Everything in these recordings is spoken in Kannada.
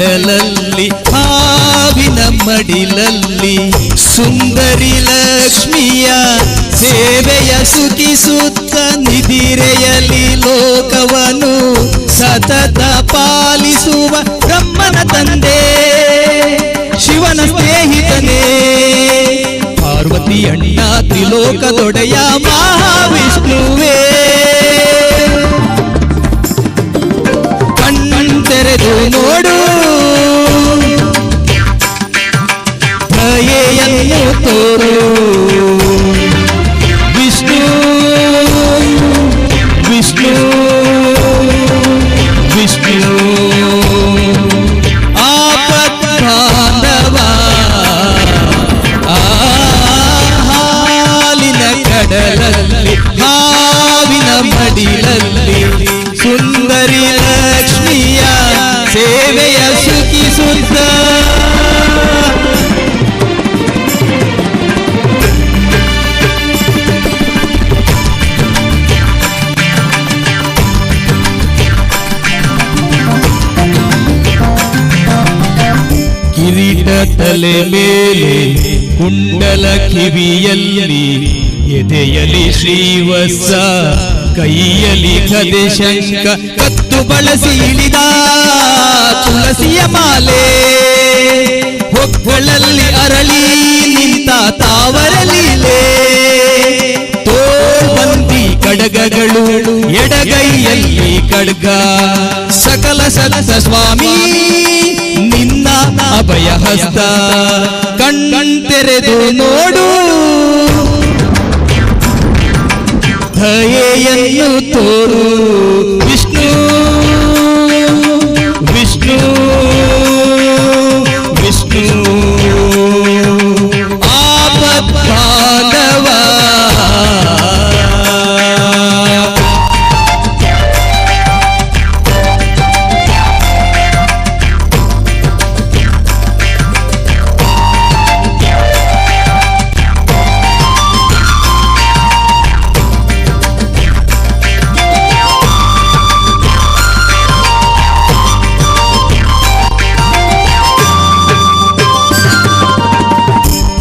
ಕಡಲಲ್ಲಿ ಹಾವಿನ ಮಡಿಲಲ್ಲಿ, ಸುಂದರಿ ಲಕ್ಷ್ಮಿಯ ಸೇವೆಯ ಸುಖಿಸುತ್ತ ನಿಧಿರೆಯಲಿ ಲೋಕವನು ಸತತ ಪಾಲಿಸುವ ಬ್ರಹ್ಮನ ತಂದೆ, ಶಿವನ ಸ್ನೇಹಿತನೇ. ಪಾರ್ವತಿ ಅಣ್ಣ ತ್ರಿಲೋಕದೊಡೆಯ ತಲೆ ಮೇಲೆ, ಕುಂಡಲ ಕಿವಿಯಲ್ಲಿ, ಎದೆಯಲಿ ಶ್ರೀವತ್ಸ, ಕೈಯಲ್ಲಿ ಕದೆ ಶಂಕ ಕತ್ತು ಬಳಸಿ ಇಳಿದ ತುಳಸಿಯ ಮಾಲೆ. ಹೊಕ್ಕಳಲ್ಲಿ ಅರಳಿ ನಿಂತ ತಾವರಲೀಲೆ ಕಡಗಗಳು ಎಡಗೈಯಲ್ಲಿ ಕಡ್ಗ. ಸಕಲ ಸಲಸ ಸ್ವಾಮಿ ಅಭಯ ಹಸ್ತ ಕಣ್ಣೆರೆದು ನೋಡು. ದಯೆಯನ್ನು ತೋರು.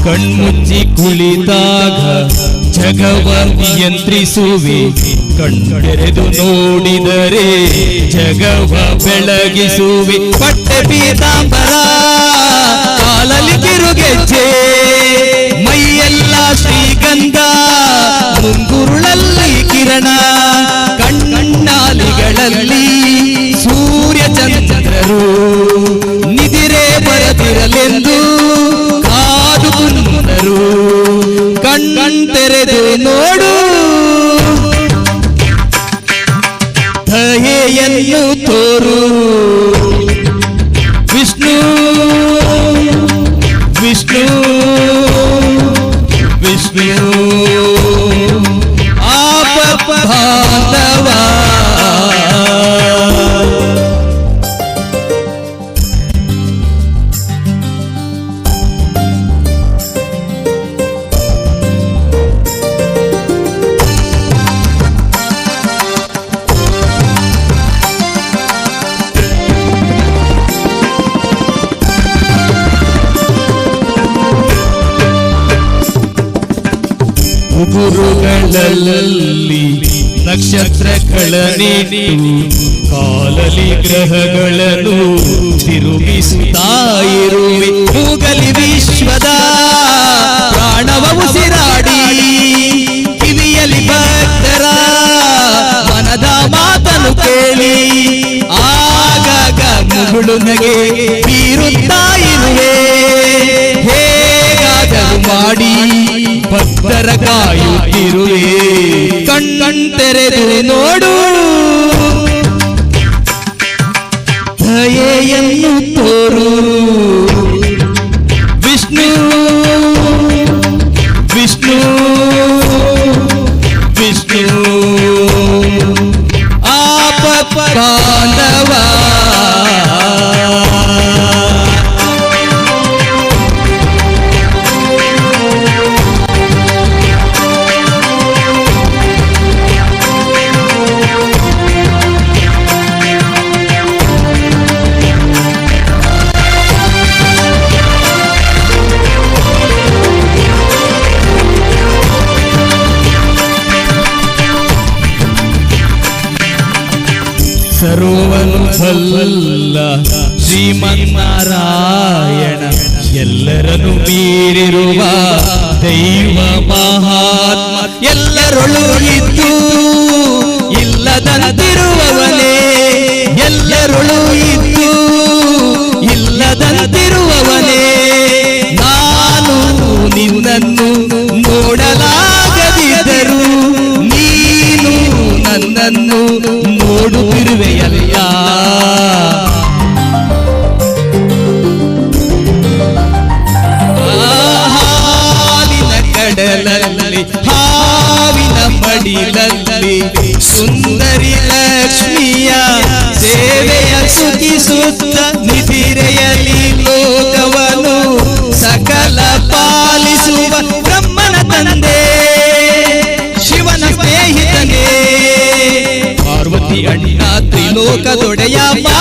ಕಣ್ಮುಚ್ಚಿ ಕುಳಿತಾಗ ಜಗವ ನಿಯಂತ್ರಿಸುವೆ ಕಣ್ಣೆರೆದು ನೋಡಿದರೆ ಜಗವ ಬೆಳಗಿಸುವೆ. ಪಟ್ಟೆ ಪೀತಾಂಬರ ದಯೆಯನ್ನು ತೋರು ವಿಷ್ಣು ವಿಷ್ಣು ವಿಷ್ಣು ಆಪ ಬಾಂಧವ ಗುರುಗಳಲ್ಲಿ ನೀಡಿ ಕಾಲಲಿ ಗ್ರಹಗಳನ್ನು ತಿರುಗಿಸುತ್ತಾ ಇರುವೆ. ಮೂಗಲಿ ವಿಶ್ವದ ಪ್ರಾಣವ ಉಸಿರಾಡಿ. ಕಿವಿಯಲಿ ಭಕ್ತರ ಮನದ ಮಾತನ್ನು ಕೇಳಿ. ಆಗಾಗ ಮುಗುಳು ನಗೆ ಬೀರುತ್ತಾ ಇರುವೆ. ಹೇಗಾದರೂ ಮಾಡಿ. ಭಕ್ತರ ಕಾಯುತ್ತಿರುವೆ ಕಣ್ಣ್ ತೆರೆದು ನೋಡು ದಯೆಯನ್ನು ತೋರು ವಿಷ್ಣು ವಿಷ್ಣು ವಿಷ್ಣು ಆಪ ಸರ್ವನು ಸಲ್ಲ ಶ್ರೀಮನ್ನಾರಾಯಣ. ಎಲ್ಲರನ್ನು ಮೀರಿರುವ ದೈವ ಮಹಾತ್ಮ ಎಲ್ಲರೊಳು ಇದ್ದು ಇಲ್ಲದಂತಿರುವವನೇ. ಎಲ್ಲರೊಳು ಇದ್ದು ನೋಡುತ್ತಿರುವೆಯಲ್ಲ ಹಾಲಿನ ಕಡಲಲ್ಲಿ ಹಾವಿನ ಮಡಿಲಲ್ಲಿ ಸುಂದರಿ ಲಕ್ಷ್ಮಿಯ ಸೇವೆಯ ಸುಖಿಸುತ್ತ ನಿಧಿರೆಯಲಿ ಸ್ನೇಹಿತನೇ ಪಾರ್ವತಿ ಅಣ್ಣ ತ್ರಿಲೋಕದೊಡೆಯ ಮಹಾ